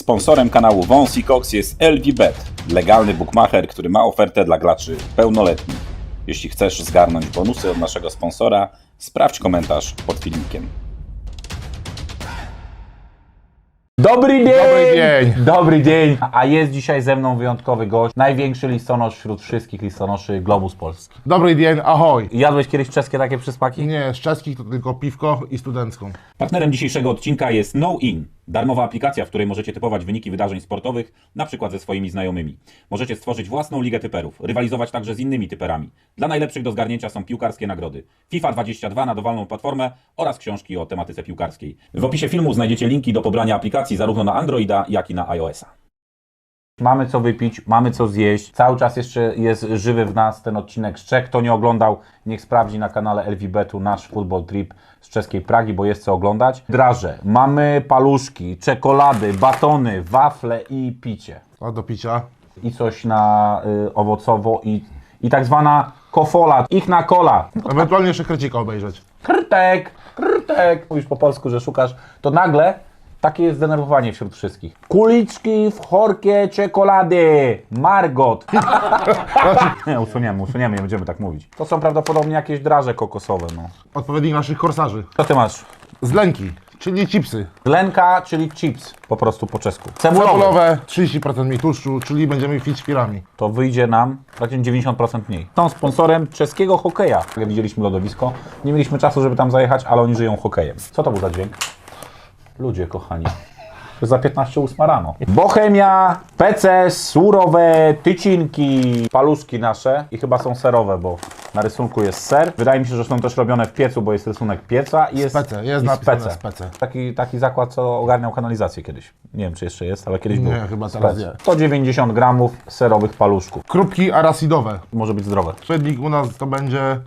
Sponsorem kanału Wąs i Cox jest LVBet, legalny bookmacher, który ma ofertę dla graczy pełnoletnich. Jeśli chcesz zgarnąć bonusy od naszego sponsora, sprawdź komentarz pod filmikiem. Dobry dzień! Dobry dzień. Dobry dzień! A jest dzisiaj ze mną wyjątkowy gość, największy listonosz wśród wszystkich listonoszy Globus Polski. Dobry dzień, ahoj. Jadłeś kiedyś czeskie takie przyspaki? Nie, z czeskich to tylko piwko i studencką. Partnerem dzisiejszego odcinka jest KnowIn, darmowa aplikacja, w której możecie typować wyniki wydarzeń sportowych, na przykład ze swoimi znajomymi. Możecie stworzyć własną ligę typerów, rywalizować także z innymi typerami. Dla najlepszych do zgarnięcia są piłkarskie nagrody. FIFA 22 na dowolną platformę oraz książki o tematyce piłkarskiej. W opisie filmu znajdziecie linki do pobrania aplikacji zarówno na Androida, jak i na iOS-a. Mamy co wypić, mamy co zjeść. Cały czas jeszcze jest żywy w nas ten odcinek z Czech. Kto nie oglądał, niech sprawdzi na kanale LVBetu nasz football trip z czeskiej Pragi, bo jest co oglądać. Draże, mamy paluszki, czekolady, batony, wafle i picie. A do picia. I coś na y, owocowo i, i tak zwana kofola, ich na kola. Ewentualnie jeszcze krecika obejrzeć. Krtek, krtek. Mówisz po polsku, że szukasz, to nagle takie jest zdenerwowanie wśród wszystkich. Kuliczki w chorkie czekolady. Margot. nie, usuniemy, usuniemy, nie będziemy tak mówić. To są prawdopodobnie jakieś draże kokosowe, no. Odpowiednik naszych korsarzy. Co ty masz? Z lęki, czyli chipsy. Lenka, czyli chips, po prostu po czesku. Cebulowe. Cebulowe, 30% mniej tłuszczu, czyli będziemy fić firami. To wyjdzie nam praktycznie 90% mniej. Są sponsorem czeskiego hokeja. Jak widzieliśmy lodowisko, nie mieliśmy czasu, żeby tam zajechać, ale oni żyją hokejem. Co to był za dźwięk? Ludzie kochani. Za 15 ósma rano. Bohemia, PC, surowe, tycinki, paluszki nasze i chyba są serowe, bo na rysunku jest ser. Wydaje mi się, że są też robione w piecu, bo jest rysunek pieca i jest, Spece, jest i napisane spece. spece. Taki, taki zakład, co ogarniał kanalizację kiedyś. Nie wiem, czy jeszcze jest, ale kiedyś był. Nie, chyba teraz Spec. nie. 190 gramów serowych paluszków. Krupki arasidowe. Może być zdrowe. Przednik u nas to będzie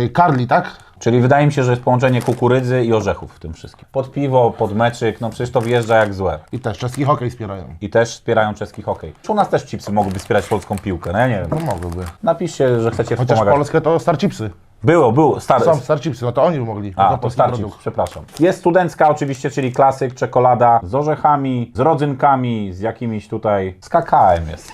yy, karli, tak? Czyli wydaje mi się, że jest połączenie kukurydzy i orzechów w tym wszystkim. Pod piwo, pod meczyk, no przecież to wjeżdża jak złe. I też czeski hokej wspierają. I też wspierają czeski hokej. Czy u nas też chipsy mogłyby wspierać polską piłkę? No ja nie wiem. No mogłyby. Napiszcie, że chcecie Chociaż wspomagać. Polskę to Star Chipsy. Było, było, stary. Są Star Chipsy, no to oni by mogli. A, to produkt. przepraszam. Jest studencka oczywiście, czyli klasyk, czekolada z orzechami, z rodzynkami, z jakimiś tutaj, z kakałem jest.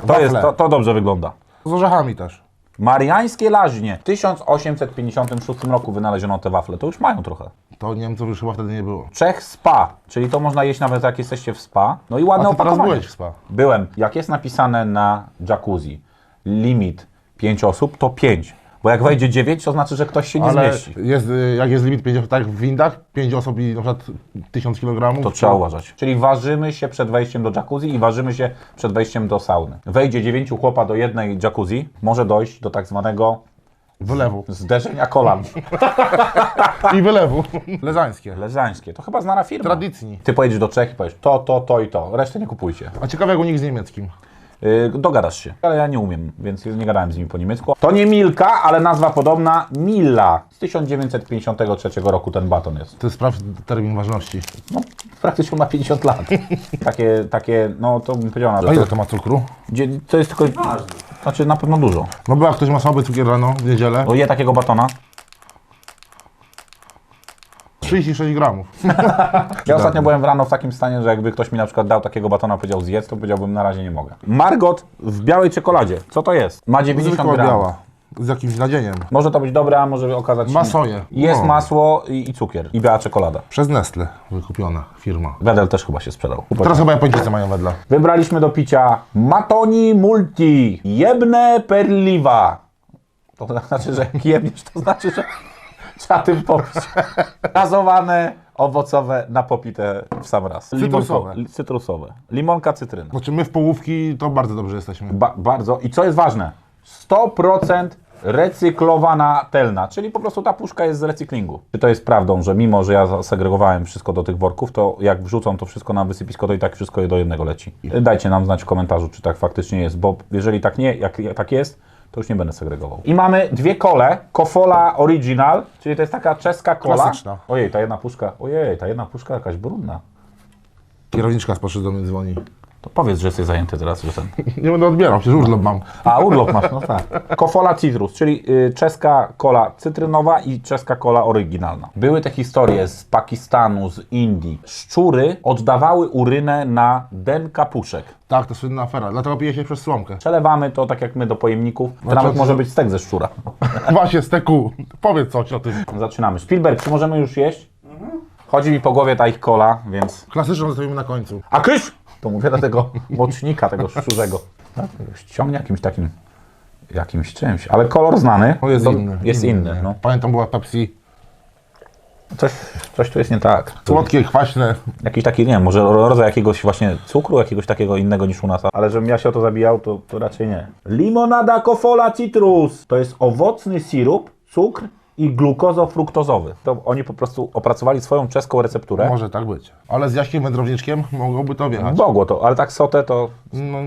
To, Wafle. jest, to, to dobrze wygląda. Z orzechami też. Mariańskie Laźnie. W 1856 roku wynaleziono te wafle. To już mają trochę. To Niemców już chyba wtedy nie było. Czech Spa, czyli to można jeść nawet jak jesteście w spa. No i ładne A ty teraz opakowanie. byłeś w spa. Byłem. Jak jest napisane na jacuzzi limit 5 osób, to 5. Bo jak wejdzie 9, to znaczy, że ktoś się nie Ale zmieści. jest, y, jak jest limit 5 tak w windach, 5 osób i na przykład 1000 kg. To trzeba uważać. Czyli ważymy się przed wejściem do jacuzzi i ważymy się przed wejściem do sauny. Wejdzie 9 chłopa do jednej jacuzzi, może dojść do tak zwanego Wylewu. zderzenia kolan. I wylewu. Lezańskie. Lezańskie. To chyba znana firma. Tradycji. Ty pojedziesz do Czech i powiesz to, to, to i to. Resztę nie kupujcie. A ciekawe jak u nich z niemieckim. Yy, dogadasz się. Ale ja nie umiem, więc nie gadałem z nimi po niemiecku. To nie Milka, ale nazwa podobna Milla. Z 1953 roku ten baton jest. To jest sprawdź termin ważności. No, praktycznie ma 50 lat. takie, takie, no to bym powiedział A ile to ma cukru? Gdzie, to jest tylko, znaczy na pewno dużo. No bo jak ktoś ma słaby cukier rano w niedzielę, Bo je takiego batona. 36 gramów. Ja ostatnio byłem w rano w takim stanie, że jakby ktoś mi na przykład dał takiego batona, powiedział zjedz, to powiedziałbym na razie nie mogę. Margot w białej czekoladzie. Co to jest? Ma 90 Zwykła gramów. biała. Z jakimś nadzieniem. Może to być dobre, a może okazać się Ma soję. Jest No. masło i, i cukier. I biała czekolada. Przez Nestle wykupiona firma. Wedel też chyba się sprzedał. Teraz chyba Japończycy mają wedla. Wybraliśmy do picia Matoni Multi. Jebne perliwa. To znaczy, że jak jebniesz, to znaczy, że trzeba tym popić. Gazowane, owocowe, napopite w sam raz. Cytrusowe. Limonko- cytrusowe. Limonka, cytryna. Znaczy my w połówki to bardzo dobrze jesteśmy. Ba bardzo. I co jest ważne? 100% recyklowana telna, czyli po prostu ta puszka jest z recyklingu. Czy to jest prawdą, że mimo, że ja zasegregowałem wszystko do tych worków, to jak wrzucą to wszystko na wysypisko, to i tak wszystko do jednego leci? Dajcie nam znać w komentarzu, czy tak faktycznie jest, bo jeżeli tak nie, jak, jak tak jest, to już nie będę segregował. I mamy dwie kole, Kofola Original, czyli to jest taka czeska kola. Klasyczna. Ojej, ta jedna puszka, ojej, ta jedna puszka jakaś brudna. Kierowniczka z poszły do mnie dzwoni. To powiedz, że jesteś zajęty teraz, że ten... Nie będę odbierał, przecież urlop mam. A, urlop masz, no tak. Kofola Citrus, czyli y, czeska kola cytrynowa i czeska kola oryginalna. Były te historie z Pakistanu, z Indii. Szczury oddawały urynę na den kapuszek. Tak, to słynna afera. Dlatego pije się przez słomkę. Przelewamy to tak jak my do pojemników. To nawet to- może być stek ze szczura. Właśnie, steku. Powiedz coś o tym. Zaczynamy. Spielberg, czy możemy już jeść? Chodzi mi po głowie ta ich kola, więc... Klasyczną zostawimy na końcu. A kysz! To mówię do tego mocznika, tego szczurzego. Tak, ściągnie jakimś takim, jakimś czymś. Ale kolor znany. O, jest To inny. Jest inny, no. Pamiętam, była Pepsi. Coś, coś tu jest nie tak. Słodkie, kwaśne. Jakiś taki, nie wiem, może rodzaj jakiegoś właśnie cukru, jakiegoś takiego innego niż u nas. Ale żebym ja się o to zabijał, to, to raczej nie. Limonada Cofola Citrus. To jest owocny sirup, cukr i glukozofruktozowy. To oni po prostu opracowali swoją czeską recepturę. Może tak być. Ale z Jaśkiem Wędrowniczkiem mogłoby to wjechać. Mogło to, ale tak sotę to... No,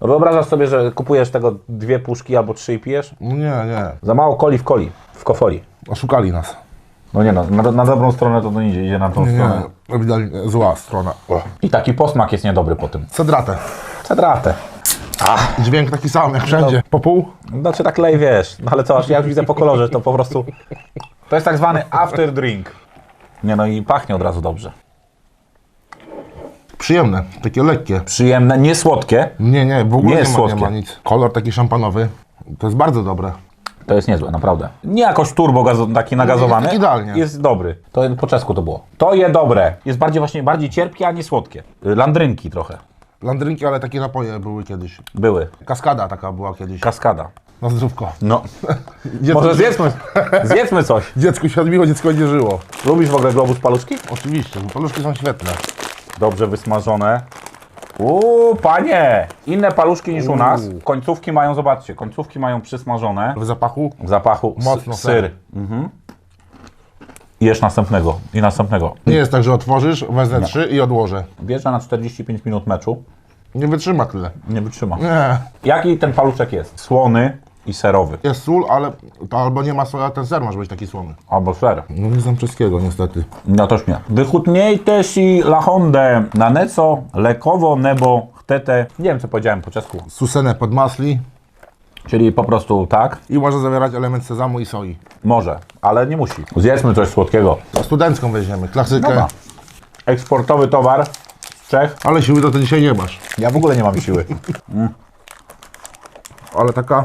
No Wyobrażasz sobie, że kupujesz tego dwie puszki albo trzy i pijesz? nie, nie. Za mało coli w coli, w kofoli. Oszukali nas. No nie no, na, na dobrą stronę to, to nie idzie, idzie na tą Nie, stronę. ewidentnie zła strona. O. I taki posmak jest niedobry po tym. Cedratę. Cedratę. Dźwięk taki sam jak wszędzie. Po pół? Znaczy tak lej, wiesz, no ale co, aż ja już widzę po kolorze, to po prostu... To jest tak zwany after drink. Nie no i pachnie od razu dobrze. Przyjemne. Takie lekkie. Przyjemne, nie słodkie. Nie, nie, w ogóle Nie nie, jest ma, nie słodkie. ma nic. Kolor taki szampanowy. To jest bardzo dobre. To jest niezłe, naprawdę. Nie jakoś turbo gazo, taki nagazowany. jest idealnie. Jest dobry. To po czesku to było. To je dobre. Jest bardziej właśnie bardziej cierpkie, a nie słodkie. Y, Landrynki trochę Landrynki, ale takie napoje były kiedyś. były. Kaskada taka była kiedyś. Kaskada. Na zdrówko. No. Może zjedzmy, zjedzmy coś. Dziecku się odbiło, dziecko nie żyło. Lubisz w ogóle globus paluszki? Oczywiście, bo paluszki są świetne. Dobrze wysmażone. Uuu, panie! Inne paluszki niż u nas. Końcówki mają, zobaczcie, końcówki mają przysmażone. W zapachu W zapachu s- Mocno syr. Mhm. I Jesz następnego i następnego. nie jest tak, że otworzysz, wezmę trzy i odłożę. Bierze na 45 minut meczu. Nie wytrzyma tyle. Nie wytrzyma. Nie. Jaki ten paluszek jest? Słony i serowy. Jest sól, ale to albo nie ma soli, a ten ser może być taki słony. Albo ser. No nie znam czeskiego niestety. No też nie. Wychutniejte si la honde na neco lekowo nebo chtete. Nie wiem co powiedziałem po czesku. Susenę pod masli Czyli po prostu tak, i może zawierać element sezamu i soi. może, ale nie musi. Zjedzmy coś słodkiego. Studencką weźmiemy, klasykę. Dobra. Eksportowy towar z Czech. Ale siły to ty dzisiaj nie masz. Ja w ogóle nie mam siły. Ale taka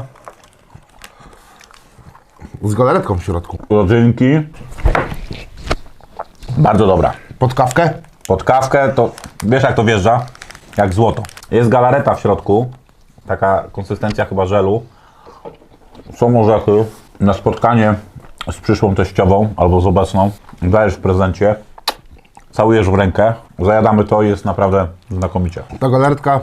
z galaretką w środku. Rodzynki. Bardzo dobra. Pod kawkę? Pod kawkę to wiesz jak to wjeżdża? Jak złoto. Jest galareta w środku. Taka konsystencja chyba żelu. Są orzechy. Na spotkanie z przyszłą teściową albo z obecną dajesz w prezencie. Całujesz w rękę. Zajadamy to i jest naprawdę znakomicie. Ta galaretka,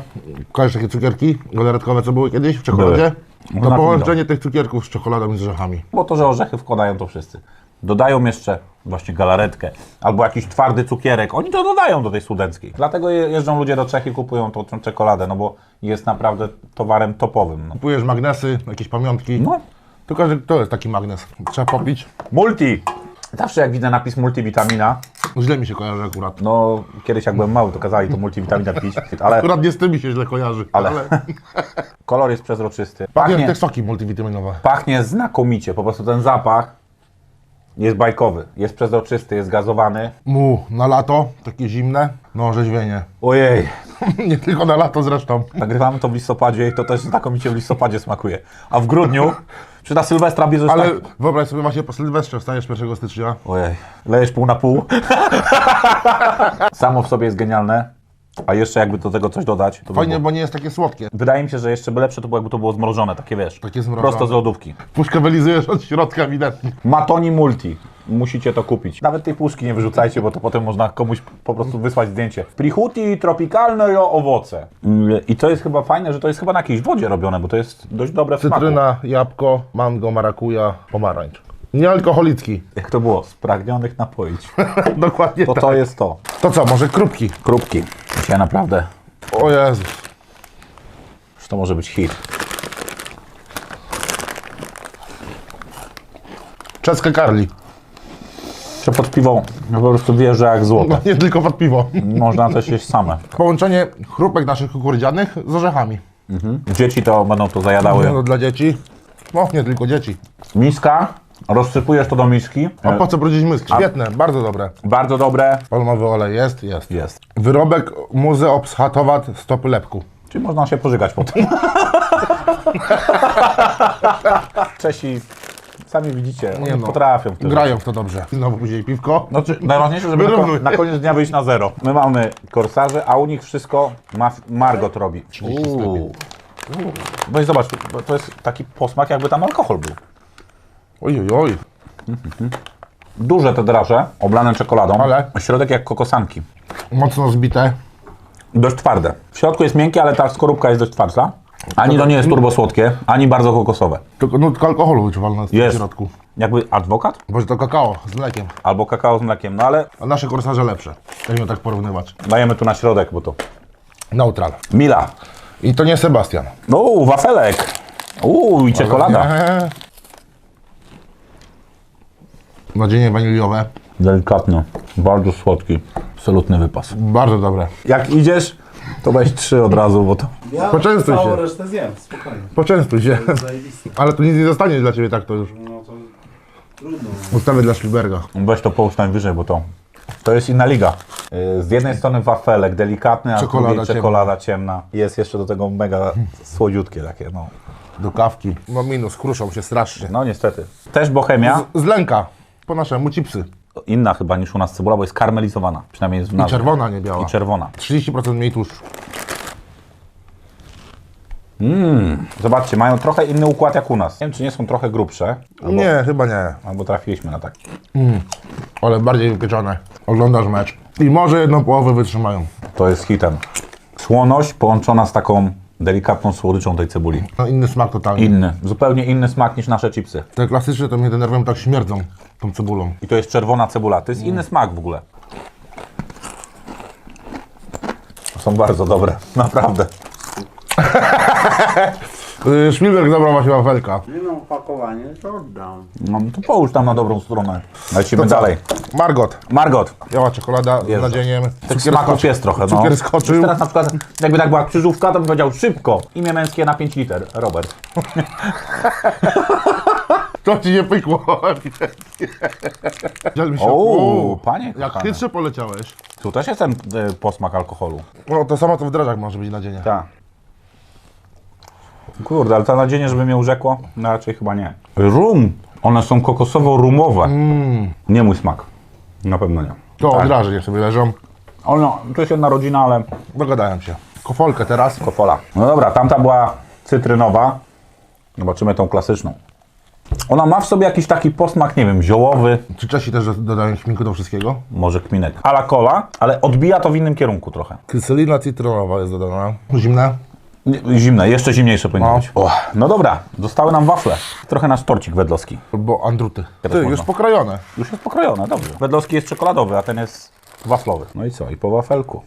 kojarzysz takie cukierki galaretkowe, co były kiedyś w czekoladzie? Były. To połączenie tych cukierków z czekoladą i z orzechami. Bo to, że orzechy wkładają to wszyscy. Dodają jeszcze właśnie galaretkę albo jakiś twardy cukierek. Oni to dodają do tej studenckiej. Dlatego je- jeżdżą ludzie do Czech i kupują tą, tą czekoladę, no bo jest naprawdę towarem topowym. No. Kupujesz magnesy, jakieś pamiątki. no. Tylko, że to jest taki magnes. Trzeba popić. Multi! Zawsze jak widzę napis multivitamina, Źle mi się kojarzy akurat. no kiedyś jak byłem mały, to kazali to multivitamina pić, ale, Akurat nie z tym mi się źle kojarzy. ale Ale, kolor jest przezroczysty. pachnie Pachnie, te soki multivitaminowe. pachnie znakomicie, po prostu ten zapach jest bajkowy, jest przezroczysty, jest gazowany. Mu na lato, takie zimne, no orzeźwienie. Ojej, nie tylko na lato zresztą. nagrywamy to w listopadzie i to też znakomicie w listopadzie smakuje. A w grudniu, czy na Sylwestra bierzesz Ale tak... wyobraź sobie właśnie po Sylwestrze wstajesz 1 stycznia. Ojej, lejesz pół na pół. Samo w sobie jest genialne, a jeszcze jakby do tego coś dodać, to by Fajnie, było... bo nie jest takie słodkie. Wydaje mi się, że jeszcze by lepsze to było, jakby to było zmrożone, takie wiesz, Takie zmrożone. prosto z lodówki. Puszkę wylizujesz od środka ewidentnie. Matoni Multi. Musicie to kupić. Nawet tej puszki nie wyrzucajcie, bo to potem można komuś po prostu wysłać zdjęcie. Prichuti tropikalne jo owoce. Mm, I to jest chyba fajne, że to jest chyba na jakiejś wodzie robione, bo to jest dość dobre w smaku. Cytryna, jabłko, mango, marakuja, pomarańcz. Niealkoholicki. Jak to było? Spragnionych napoić. Dokładnie To tak. to jest to. To co, może krupki? Krupki. Dzisiaj naprawdę, O Jezus. że to może być hit. Czeskie karli. Czy pod piwo no po prostu wierzę jak No, złote. nie tylko pod piwo. Można też jeść same. Połączenie chrupek naszych kukurydzianych z orzechami. Dzieci to będą to zajadały. No, dla dzieci. No, nie tylko dzieci. Miska, rozsypujesz to do miski. A po co brudzić mysk? Świetne, bardzo dobre. Bardzo dobre. Palmowy olej jest? Jest. Jest. Wyrobek muzy obschatowat stopy lepku. Czyli można się pożygać potem. Czesi, sami widzicie, oni Nie no. potrafią w tym. Grają w to dobrze. Znowu później piwko. Znaczy, najważniejsze, żeby na, Wyrównuj. na koniec dnia wyjść na zero. My mamy korsarze, a u nich wszystko ma, Margot robi. 30 Uuu. Weź zobacz, bo to jest taki posmak, jakby tam alkohol był. Oj, oj, oj. Duże te draże, oblane czekoladą, Ale? środek jak kokosanki. Mocno zbite. Dość twarde. W środku jest miękkie, ale ta skorupka jest dość twardsza. Ani to nie jest turbo słodkie, ani bardzo kokosowe. Tylko nutka alkoholu wyczuwalna jest, Jest. w środku. Jakby adwokat Bo to kakao z mlekiem. albo kakao z mlekiem, no ale A nasze korsarze lepsze. Jakby tak porównywać. dajemy tu na środek, bo to Neutral. Mila. I to nie Sebastian. Uuu, wafelek. Uuu, i czekolada. Nadzienie waniliowe. Delikatny, bardzo słodki. Absolutny wypas. Bardzo dobre. Jak idziesz, to weź trzy od razu, bo to... Ja Poczęstuj całą się. resztę zjem, spokojnie. Poczęstuj się. Zajebiste. Ale tu nic nie zostanie dla Ciebie tak to już. No to trudno. Ustawię dla Spielberga. Weź to połóż najwyżej, bo to... To jest inna liga. Yy, Z jednej strony wafelek delikatny, a z Czekolada drugiej czekolada ciemna. Jest jeszcze do tego mega słodziutkie takie, no. Do kawki. No minus, kruszą się strasznie. No niestety. Też bohemia, Z, z lęka. Po naszemu chipsy. inna chyba niż u nas cebula, bo jest karmelizowana. Przynajmniej jest w I nazwie. czerwona, nie biała. I czerwona. 30% mniej tłuszczu. Zobaczcie, mają trochę inny układ jak u nas. Nie wiem, czy nie są trochę grubsze, Nie, chyba nie. albo trafiliśmy na tak. Ale bardziej wypieczone. Oglądasz mecz. I może jedną połowę wytrzymają. To jest hitem. Słoność połączona z taką delikatną słodyczą tej cebuli. No inny smak totalnie. Inny, zupełnie inny smak niż nasze chipsy. Te klasyczne to mnie denerwują, tak śmierdzą tą cebulą. I to jest czerwona cebula. To jest inny smak w ogóle. Są bardzo dobre, naprawdę. Yy, Spielberg zabrał właśnie wafelka. Nie no, opakowanie to oddam. No to połóż tam na dobrą stronę. Lecimy To co? dalej. Margot. Margot, Biała czekolada z Jezu. nadzieniem. tych smaków jest trochę, no. Cukier skoczył. Już Teraz na przykład, jakby tak była krzyżówka, to bym powiedział szybko. Imię męskie na 5 liter. Robert. To ci nie pykło. Dziel mi się. Uuu, panie Jak kochany. chytrze poleciałeś. Tu też jest ten y, posmak alkoholu. No to samo co w drażach może być nadzienie. Tak. Kurde, ale to nadzienie, żeby mnie urzekło? No raczej chyba nie. Rum. One są kokosowo-rumowe. Nie mój smak. Na pewno nie. To Tak. od draży niech sobie leżą. Ono, to jest jedna rodzina, ale Dogadają się. Kofolkę teraz. kofola. No dobra, tamta była cytrynowa. Zobaczymy tą klasyczną. Ona ma w sobie jakiś taki posmak, nie wiem, ziołowy, Czy Czesi też dodają śminku do wszystkiego? może kminek. A la cola, ale odbija to w innym kierunku trochę. Kyselina cytrynowa jest dodana. Zimne. Nie, Zimne, jeszcze zimniejsze powinno No. być. O, no dobra, zostały nam wafle. Trochę nasz torcik wedlowski. Albo andruty. Teraz Ty, można. już pokrojone. Już jest pokrojone, dobrze. Wedlowski jest czekoladowy, a ten jest waflowy. No i co? I po wafelku.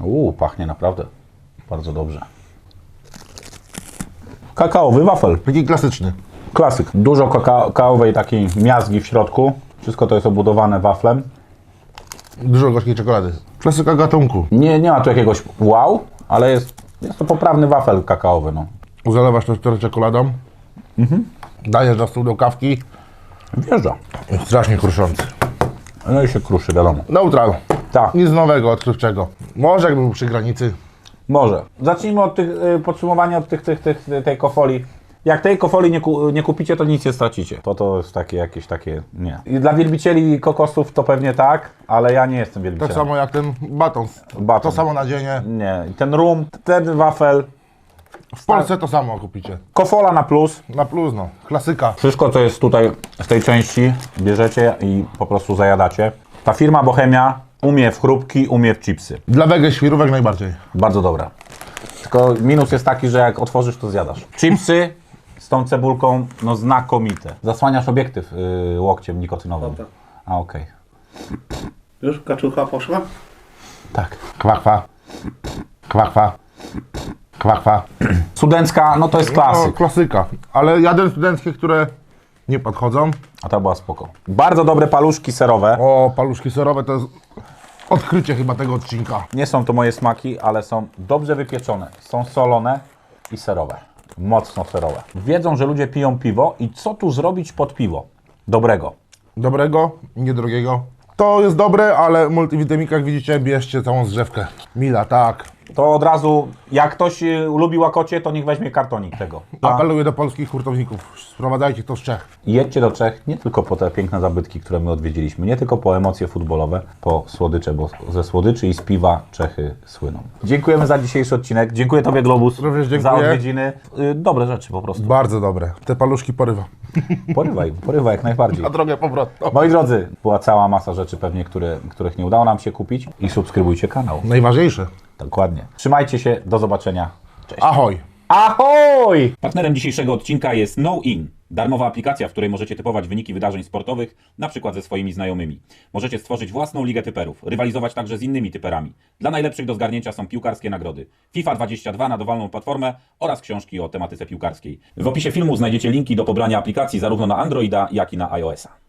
Uuu, pachnie naprawdę bardzo dobrze. Kakaowy wafel. Taki klasyczny. Klasyk. Dużo kakao- kakaowej takiej miazgi w środku. Wszystko to jest obudowane waflem. Dużo gorzkiej czekolady. Klasyka gatunku. Nie, nie ma tu jakiegoś wow, ale jest, jest to poprawny wafel kakaowy. No. Zalewasz to cztery czekoladą. Dajesz na stół do kawki. Wjeżdża. Strasznie kruszący. No i się kruszy, wiadomo. Neutral. Tak, Nic nowego, odkrywczego. Może jakby był przy granicy. może. Zacznijmy od tych y, podsumowania od tych, tych, tych, tej kofoli. Jak tej kofoli nie, ku, nie kupicie, to nic nie stracicie. To to jest takie jakieś takie, nie. I dla wielbicieli kokosów to pewnie tak, ale ja nie jestem Tak wielbicielem. samo jak ten baton. Baton. To samo nadzienie. Nie, I ten rum, ten wafel, W Polsce to samo kupicie. kofola na plus. Na plus, no. Klasyka. Wszystko, co jest tutaj z tej części, bierzecie i po prostu zajadacie. Ta firma Bohemia umie w chrupki, umie w chipsy. Dla wege świrówek najbardziej. Bardzo dobra. Tylko minus jest taki, że jak otworzysz, to zjadasz. Chipsy z tą cebulką, no znakomite. Zasłaniasz obiektyw yy, łokciem nikotynowym. Dobra. A, okej. Już kaczucha poszła? Tak. Kwakwa. Kwakwa. Kwakwa. Studencka, no to jest No, klasyk. klasyka. Ale jadę studenckie, które nie podchodzą. A ta była spoko. Bardzo dobre paluszki serowe. O, paluszki serowe to jest odkrycie chyba tego odcinka. Nie są to moje smaki, ale są dobrze wypieczone. Są solone i serowe. Mocno serowe. Wiedzą, że ludzie piją piwo i co tu zrobić pod piwo? Dobrego. Dobrego, niedrogiego. To jest dobre, ale w multivitamikach widzicie, bierzcie całą zrzewkę. Mila, tak. To od razu, jak ktoś y, lubi łakocie, to niech weźmie kartonik tego. A Apeluję do polskich hurtowników. Sprowadzajcie to z Czech. jedźcie do Czech nie tylko po te piękne zabytki, które my odwiedziliśmy, nie tylko po emocje futbolowe, po słodycze, bo ze słodyczy i z piwa Czechy słyną. Dziękujemy za dzisiejszy odcinek. Dziękuję Tobie, Globus, Również za dziękuję. odwiedziny. Y, Dobre rzeczy po prostu. Bardzo dobre. Te paluszki porywa. Porywaj, porywaj jak najbardziej. Na drogę powrotną. Moi drodzy, była cała masa rzeczy pewnie, które, których nie udało nam się kupić i subskrybujcie kanał. Najważniejsze. Dokładnie. Trzymajcie się, do zobaczenia. Cześć. Ahoj. Ahoj! Partnerem dzisiejszego odcinka jest KnowIn, darmowa aplikacja, w której możecie typować wyniki wydarzeń sportowych, na przykład ze swoimi znajomymi. Możecie stworzyć własną ligę typerów, rywalizować także z innymi typerami. Dla najlepszych do zgarnięcia są piłkarskie nagrody. FIFA 22 na dowolną platformę oraz książki o tematyce piłkarskiej. W opisie filmu znajdziecie linki do pobrania aplikacji zarówno na Androida, jak i na iOS-a.